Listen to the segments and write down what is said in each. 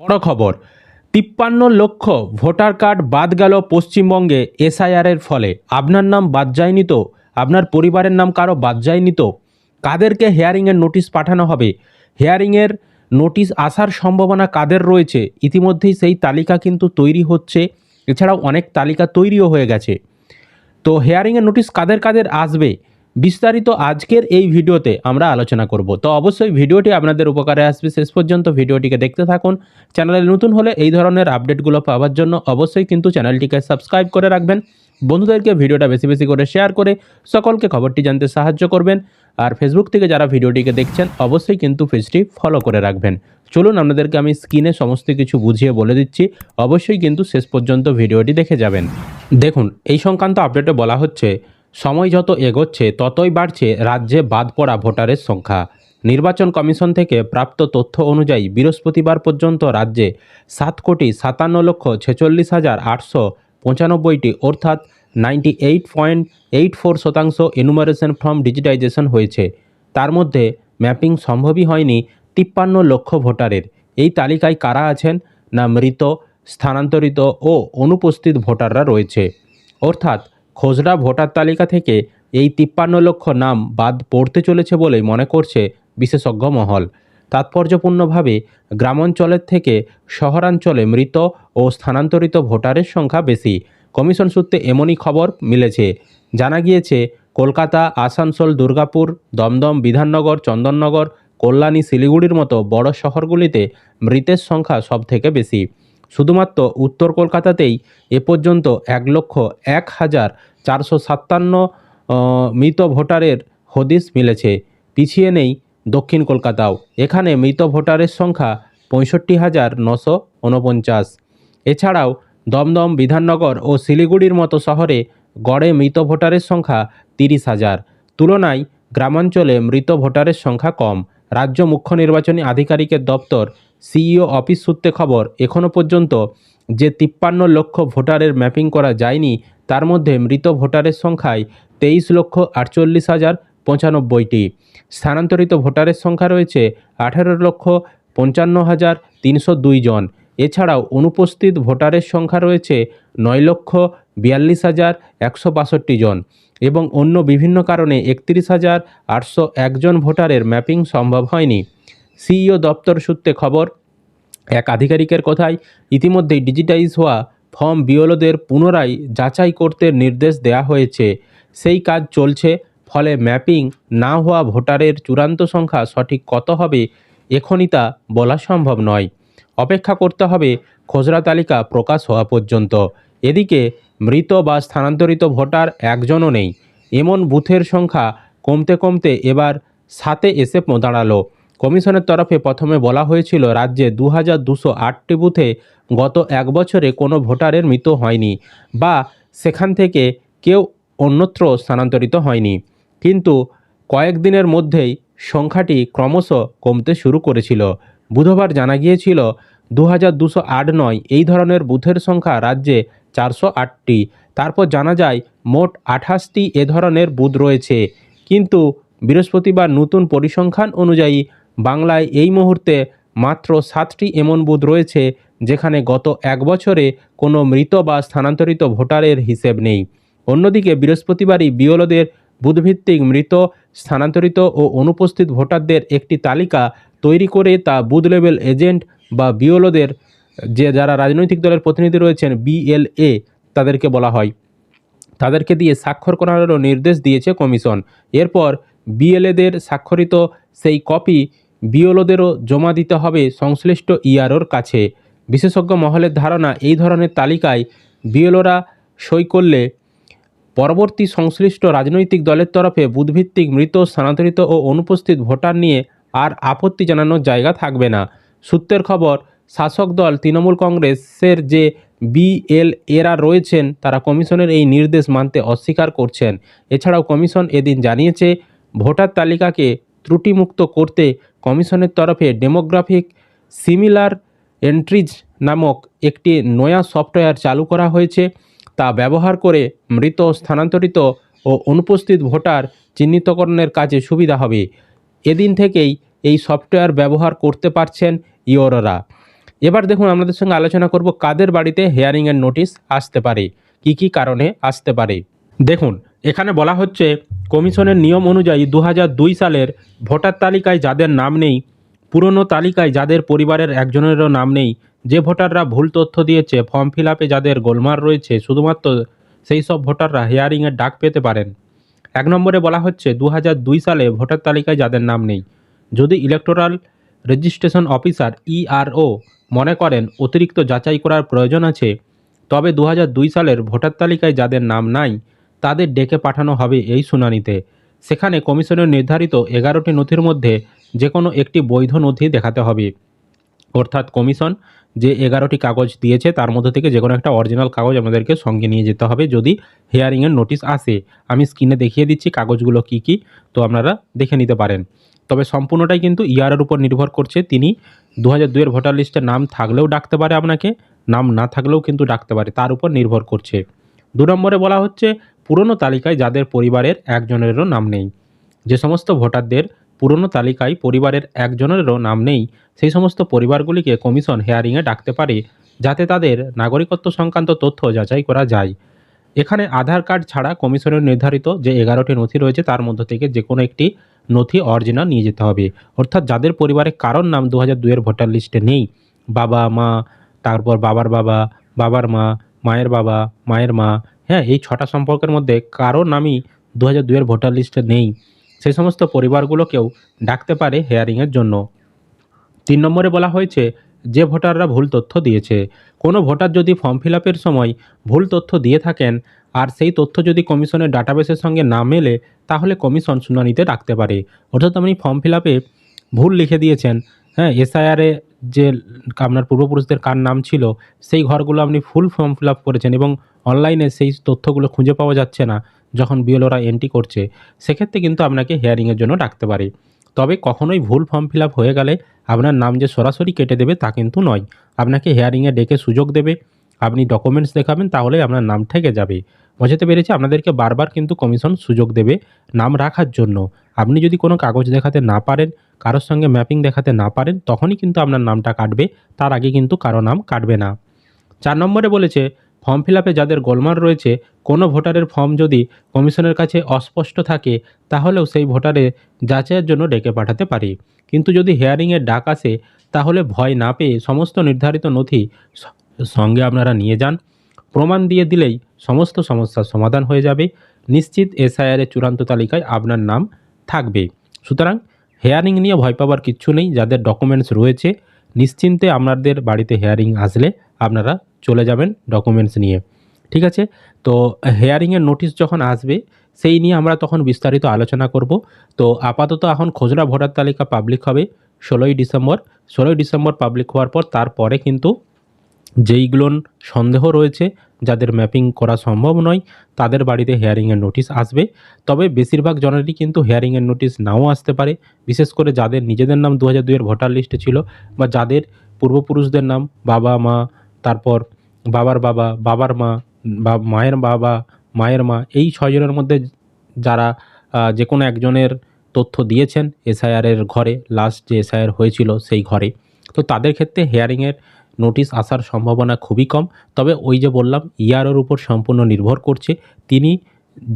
বড় খবর, তিপ্পান্ন লক্ষ ভোটার কার্ড বাদ গেল পশ্চিমবঙ্গে এসআইআরের ফলে। আপনার নাম বাদ যায়নি তো? আপনার পরিবারের নাম কারও বাদ যায়নি তো? কাদেরকে হেয়ারিংয়ের নোটিশ পাঠানো হবে? হেয়ারিংয়ের নোটিশ আসার সম্ভাবনা কাদের রয়েছে? ইতিমধ্যেই সেই তালিকা কিন্তু তৈরি হচ্ছে। এছাড়াও অনেক তালিকা তৈরিও হয়ে গেছে। তো হেয়ারিংয়ের নোটিশ কাদের কাদের আসবে? বিস্তারিত আজকের এই ভিডিওতে আমরা আলোচনা করব। তো অবশ্যই ভিডিওটি আপনাদের উপকারে আসবে। শেষ পর্যন্ত ভিডিওটিকে দেখতে থাকুন। চ্যানেলে নতুন হলে এই ধরনের আপডেটগুলো পাওয়ার জন্য অবশ্যই কিন্তু চ্যানেলটিকে সাবস্ক্রাইব করে রাখবেন। বন্ধুদেরকে ভিডিওটা বেশি বেশি করে শেয়ার করে সকলকে খবরটি জানতে সাহায্য করবেন। আর ফেসবুক থেকে যারা ভিডিওটিকে দেখছেন, অবশ্যই কিন্তু পেজটি ফলো করে রাখবেন। চলুন আপনাদেরকে আমি স্ক্রিনে সমস্ত কিছু বুঝিয়ে বলে দিচ্ছি। অবশ্যই কিন্তু শেষ পর্যন্ত ভিডিওটি দেখে যাবেন। দেখুন, এই সংক্রান্ত আপডেটে বলা হচ্ছে সময় যত এগোচ্ছে, ততই বাড়ছে রাজ্যে বাদ পড়া ভোটারের সংখ্যা। নির্বাচন কমিশন থেকে প্রাপ্ত তথ্য অনুযায়ী বৃহস্পতিবার পর্যন্ত রাজ্যে সাত কোটি সাতান্ন লক্ষ ছেচল্লিশ হাজার আটশো পঁচানব্বইটি, অর্থাৎ ninety eight point eight four শতাংশ এনুমারেশন ফর্ম ডিজিটাইজেশন হয়েছে। তার মধ্যে ম্যাপিং সম্ভবই হয়নি তিপ্পান্ন লক্ষ ভোটারের। এই তালিকায় কারা আছেন না মৃত, স্থানান্তরিত ও অনুপস্থিত ভোটাররা রয়েছে? অর্থাৎ খোসড়া ভোটার তালিকা থেকে এই তিপ্পান্ন লক্ষ নাম বাদ পড়তে চলেছে বলেই মনে করছে বিশেষজ্ঞ মহল। তাৎপর্যপূর্ণভাবে গ্রামাঞ্চলের থেকে শহরাঞ্চলে মৃত ও স্থানান্তরিত ভোটারের সংখ্যা বেশি। কমিশন সূত্রে এমনই খবর মিলেছে। জানা গিয়েছে, কলকাতা, আসানসোল, দুর্গাপুর, দমদম, বিধাননগর, চন্দননগর, কল্যাণী, শিলিগুড়ির মতো বড় শহরগুলিতে মৃতের সংখ্যা সবথেকে বেশি। শুধুমাত্র উত্তর কলকাতাতেই এ পর্যন্ত এক লক্ষ এক হাজার চারশো সাতান্ন মৃত ভোটারের হদিশ মিলেছে। পিছিয়ে নেই দক্ষিণ কলকাতাও। এখানে মৃত ভোটারের সংখ্যা পঁয়ষট্টি হাজার নশো উনপঞ্চাশ। এছাড়াও দমদম বিধাননগর ও শিলিগুড়ির মতো শহরে গড়ে মৃত ভোটারের সংখ্যা তিরিশ হাজার। তুলনায় গ্রামাঞ্চলে মৃত ভোটারের সংখ্যা কম। রাজ্য মুখ্য নির্বাচনী আধিকারিকের দপ্তর সিইও অফিস সূত্রে খবর এখনও পর্যন্ত যে তিপ্পান্ন লক্ষ ভোটারের ম্যাপিং করা যায়নি, তার মধ্যে মৃত ভোটারের সংখ্যায় তেইশ লক্ষ আটচল্লিশ হাজার পঁচানব্বইটি। স্থানান্তরিত ভোটারের সংখ্যা রয়েছে আঠেরো লক্ষ পঞ্চান্ন হাজার তিনশো দুই জন। এছাড়াও অনুপস্থিত ভোটারের সংখ্যা রয়েছে নয় লক্ষ বিয়াল্লিশ হাজার একশো বাষট্টি জন এবং অন্য বিভিন্ন কারণে একত্রিশ হাজার আটশো একজন ভোটারের ম্যাপিং সম্ভব হয়নি। সিইও দপ্তর সূত্রে খবর, এক আধিকারিকের কথায় ইতিমধ্যেই ডিজিটাইজ হওয়া ফর্ম বিওলোদের পুনরায় যাচাই করতে নির্দেশ দেওয়া হয়েছে। সেই কাজ চলছে, ফলে ম্যাপিং না হওয়া ভোটারের চূড়ান্ত সংখ্যা সঠিক কত হবে এখনই তা বলা সম্ভব নয়। অপেক্ষা করতে হবে খসড়া তালিকা প্রকাশ হওয়া পর্যন্ত। এদিকে মৃত বা স্থানান্তরিত ভোটার একজনও নেই। এমন বুথের সংখ্যা কমতে কমতে এবার সাথে এসে দাঁড়াল। কমিশনের তরফে প্রথমে বলা হয়েছিল, রাজ্যে দু হাজার দুশো আটটি বুথে গত এক বছরে কোনো ভোটারের মৃত হয়নি বা সেখান থেকে কেউ অন্যত্র স্থানান্তরিত হয়নি। কিন্তু কয়েকদিনের মধ্যেই সংখ্যাটি ক্রমশ কমতে শুরু করেছিল। বুধবার জানা গিয়েছিল দু হাজার দুশো আট নয় এই ধরনের বুথের সংখ্যা রাজ্যে চারশো আটটি। তারপর জানা যায়, মোট আঠাশটি এ ধরনের বুথ রয়েছে। কিন্তু বৃহস্পতিবার নতুন পরিসংখ্যান অনুযায়ী বাংলায় এই মুহূর্তে মাত্র সাতটি এমন বুথ রয়েছে যেখানে গত এক বছরে কোনো মৃত বা স্থানান্তরিত ভোটারের হিসেব নেই। অন্যদিকে বৃহস্পতিবারই বিওলোদের বুথভিত্তিক মৃত, স্থানান্তরিত ও অনুপস্থিত ভোটারদের একটি তালিকা তৈরি করে তা বুথ লেভেল এজেন্ট বা বিওলোদের যে যারা রাজনৈতিক দলের প্রতিনিধি রয়েছেন, বিএলএ তাদেরকে বলা হয়। তাদেরকে দিয়ে স্বাক্ষর করানোরও নির্দেশ দিয়েছে কমিশন। এরপর বিএলএদের স্বাক্ষরিত সেই কপি বিওলোদেরও জমা দিতে হবে সংশ্লিষ্ট ইআরওর কাছে। বিশেষজ্ঞ মহলের ধারণা, এই ধরনের তালিকায় বিএলওরা সই করলে পরবর্তী সংশ্লিষ্ট রাজনৈতিক দলের তরফে বুধভিত্তিক মৃত, স্থানান্তরিত ও অনুপস্থিত ভোটার নিয়ে আর আপত্তি জানানোর জায়গা থাকবে না। সূত্রের খবর, শাসক দল তৃণমূল কংগ্রেসের যে বিএল এরা রয়েছেন, তারা কমিশনের এই নির্দেশ মানতে অস্বীকার করছেন। এছাড়াও কমিশন এদিন জানিয়েছে, ভোটার তালিকাকে ত্রুটিমুক্ত করতে কমিশনের তরফে ডেমোগ্রাফিক সিমিলার এন্ট্রিজ নামক একটি নয়া সফটওয়্যার চালু করা হয়েছে, তা ব্যবহার করে মৃত স্থানান্তরিত ও অনুপস্থিত ভোটার চিহ্নিতকরণের কাজে সুবিধা হবে। এদিন থেকেই এই সফটওয়্যার ব্যবহার করতে পারছেন ইওররা এবার দেখুন আমাদের সঙ্গে আলোচনা করব কাদের বাড়িতে হেয়ারিংয়ের নোটিশ আসতে পারে, কি কি কারণে আসতে পারে। দেখুন এখানে বলা হচ্ছে, কমিশনের নিয়ম অনুযায়ী দু সালের ভোটার তালিকায় যাদের নাম নেই, পুরনো তালিকায় যাদের পরিবারের একজনেরও নাম নেই, যে ভোটাররা ভুল তথ্য দিয়েছে, ফর্ম ফিল আপে যাদের গোলমাল রয়েছে, শুধুমাত্র সেই সব ভোটাররা হেয়ারিংয়ের ডাক পেতে পারেন। এক নম্বরে বলা হচ্ছে দু সালে ভোটার তালিকায় যাদের নাম নেই, যদি ইলেকটোরাল রেজিস্ট্রেশন অফিসার ইআরও মনে করেন অতিরিক্ত যাচাই করার প্রয়োজন আছে, তবে দু সালের ভোটার তালিকায় যাদের নাম নাই তাদের ডেকে পাঠানো হবে এই শুনানিতে। সেখানে কমিশনের নির্ধারিত এগারোটি নথির মধ্যে যে কোনো একটি বৈধ নথি দেখাতে হবে। অর্থাৎ কমিশন যে এগারোটি কাগজ দিয়েছে তার মধ্যে থেকে যে কোনো একটা অরিজিনাল কাগজ আমাদেরকে সঙ্গে নিয়ে যেতে হবে যদি হেয়ারিংয়ের নোটিশ আসে। আমি স্ক্রিনে দেখিয়ে দিচ্ছি কাগজগুলো কি কি, তো আপনারা দেখে নিতে পারেন। তবে সম্পূর্ণটাই কিন্তু ইয়ারের উপর নির্ভর করছে। তিনি দু হাজার দুইয়ের ভোটার লিস্টে নাম থাকলেও ডাকতে পারে আপনাকে, নাম না থাকলেও কিন্তু ডাকতে পারে। তার উপর নির্ভর করছে। দু নম্বরে বলা হচ্ছে পুরনো তালিকায় যাদের পরিবারের একজনেরও নাম নেই। যে সমস্ত ভোটারদের পুরনো তালিকায় পরিবারের একজনেরও নাম নেই, সেই সমস্ত পরিবারগুলিকে কমিশন হেয়ারিংয়ে ডাকতে পারে, যাতে তাদের নাগরিকত্ব সংক্রান্ত তথ্য যাচাই করা যায়। এখানে আধার কার্ড ছাড়া কমিশনের নির্ধারিত যে এগারোটি নথি রয়েছে, তার মধ্যে থেকে যে কোনো একটি নথি অরিজিনাল নিয়ে যেতে হবে। অর্থাৎ যাদের পরিবারে কারোর নাম দু হাজার দুইয়ের ভোটার লিস্টে নেই, বাবা, মা, তারপর বাবার বাবা, বাবার মা, মায়ের বাবা, মায়ের মা হ্যাঁ এই ছটা সম্পর্কের মধ্যে কারও নামই দু হাজার দুইয়ের ভোটার লিস্টে নেই। সেই সমস্ত পরিবারগুলোকেও ডাকতে পারে হেয়ারিংয়ের জন্য। তিন নম্বরে বলা হয়েছে, যে ভোটাররা ভুল তথ্য দিয়েছে। কোনো ভোটার যদি ফর্ম ফিল সময় ভুল তথ্য দিয়ে থাকেন, আর সেই তথ্য যদি কমিশনের ডাটাবেসের সঙ্গে না মেলে, তাহলে কমিশন শুনানিতে ডাকতে পারে। অর্থাৎ আপনি ফর্ম ফিল ভুল লিখে দিয়েছেন হ্যাঁ এসআইআরে যে আপনার পূর্বপুরুষদের কার নাম ছিল, সেই ঘরগুলো আপনি ফুল ফর্ম ফিল আপ করেছেন এবং অনলাইনে সেই তথ্যগুলো খুঁজে পাওয়া যাচ্ছে না যখন বিএলওরা এন্ট্রি করছে। সেক্ষেত্রে কিন্তু আপনাকে হেয়ারিংয়ের জন্য ডাকতে পারে। তবে কখনোই ভুল ফর্ম ফিল আপ হয়ে গেলে আপনার নাম যে সরাসরি কেটে দেবে তা কিন্তু নয়। আপনাকে হেয়ারিংয়ে ডেকে সুযোগ দেবে। আপনি ডকুমেন্টস দেখাবেন তাহলে আপনার নাম থেকে যাবে। বোঝাতে পেরেছি, আপনাদেরকে বারবার কিন্তু কমিশন সুযোগ দেবে নাম রাখার জন্য। আপনি যদি কোনো কাগজ দেখাতে না পারেন, কারোর সঙ্গে ম্যাপিং দেখাতে না পারেন, তখনই কিন্তু আপনার নামটা কাটবে, তার আগে কিন্তু কারও নাম কাটবে না। চার নম্বরে বলেছে, ফর্ম ফিল আপে যাদের গোলমাল রয়েছে, কোনো ভোটারের ফর্ম যদি কমিশনের কাছে অস্পষ্ট থাকে, তাহলেও সেই ভোটারে যাচাইয়ের জন্য ডেকে পাঠাতে পারি। কিন্তু যদি হেয়ারিংয়ের ডাক আসে, তাহলে ভয় না পেয়ে সমস্ত নির্ধারিত নথি সঙ্গে আপনারা নিয়ে যান। প্রমাণ দিয়ে দিলেই সমস্ত সমস্যার সমাধান হয়ে যাবে। নিশ্চিত এসআইআরের চূড়ান্ত তালিকায় আপনার নাম থাকবে। সুতরাং হেয়ারিং নিয়ে ভয় পাবার কিচ্ছু নেই, যাদের ডকুমেন্টস রয়েছে, নিশ্চিন্তে আপনাদের বাড়িতে হেয়ারিং আসলে আপনারা চলে যাবেন ডকুমেন্টস নিয়ে। ঠিক আছে? তো হেয়ারিংয়ের নোটিশ যখন আসবে, সেই নিয়ে আমরা তখন বিস্তারিত আলোচনা করব। তো আপাতত এখন খোজরা ভোটার তালিকা পাবলিক হবে ষোলোই ডিসেম্বর। ষোলোই ডিসেম্বর পাবলিক হওয়ার পর তারপরে কিন্তু যেইগুলো সন্দেহ রয়েছে যাদের ম্যাপিং করা সম্ভব নয়, তাদের বাড়িতে হেয়ারিংয়ের নোটিশ আসবে। তবে বেশিরভাগ জনেরই কিন্তু হেয়ারিংয়ের নোটিশ নাও আসতে পারে। বিশেষ করে যাদের নিজেদের নাম দু হাজার দুইয়ের ভোটার লিস্টে ছিল বা যাদের পূর্বপুরুষদের নাম বাবা, মা, তারপর বাবার বাবা, বাবার মা, বা মায়ের বাবা, মায়ের মা, এই ছয়জনের মধ্যে যারা যে কোনো একজনের তথ্য দিয়েছেন এসআইআরের ঘরে লাস্ট যে এসআইআর হয়েছিল সেই ঘরে। তো তাদের ক্ষেত্রে হেয়ারিংয়ের নোটিশ আসার সম্ভাবনা খুবই কম। তবে ওই যে বললাম, ইয়ারের উপর সম্পূর্ণ নির্ভর করছে। তিনি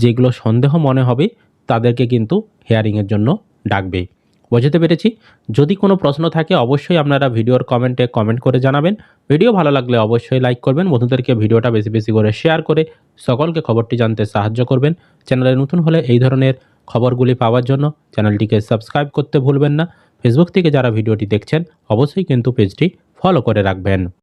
যেগুলো সন্দেহ মনে হবে, তাদেরকে কিন্তু হেয়ারিংয়ের জন্য ডাকবে। বোঝাতে পেরেছি? যদি কোনো প্রশ্ন থাকে, অবশ্যই আপনারা ভিডিওর কমেন্টে কমেন্ট করে জানাবেন। ভিডিও ভালো লাগলে অবশ্যই লাইক করবেন। বন্ধুদেরকে ভিডিওটা বেশি বেশি করে শেয়ার করে সকলকে খবরটি জানতে সাহায্য করবেন। চ্যানেলে নতুন হলে এই ধরনের খবরগুলি পাওয়ার জন্য চ্যানেলটিকে সাবস্ক্রাইব করতে ভুলবেন না। ফেসবুক থেকে যারা ভিডিওটি দেখছেন, অবশ্যই কিন্তু পেজটি ফলো করে রাখবেন।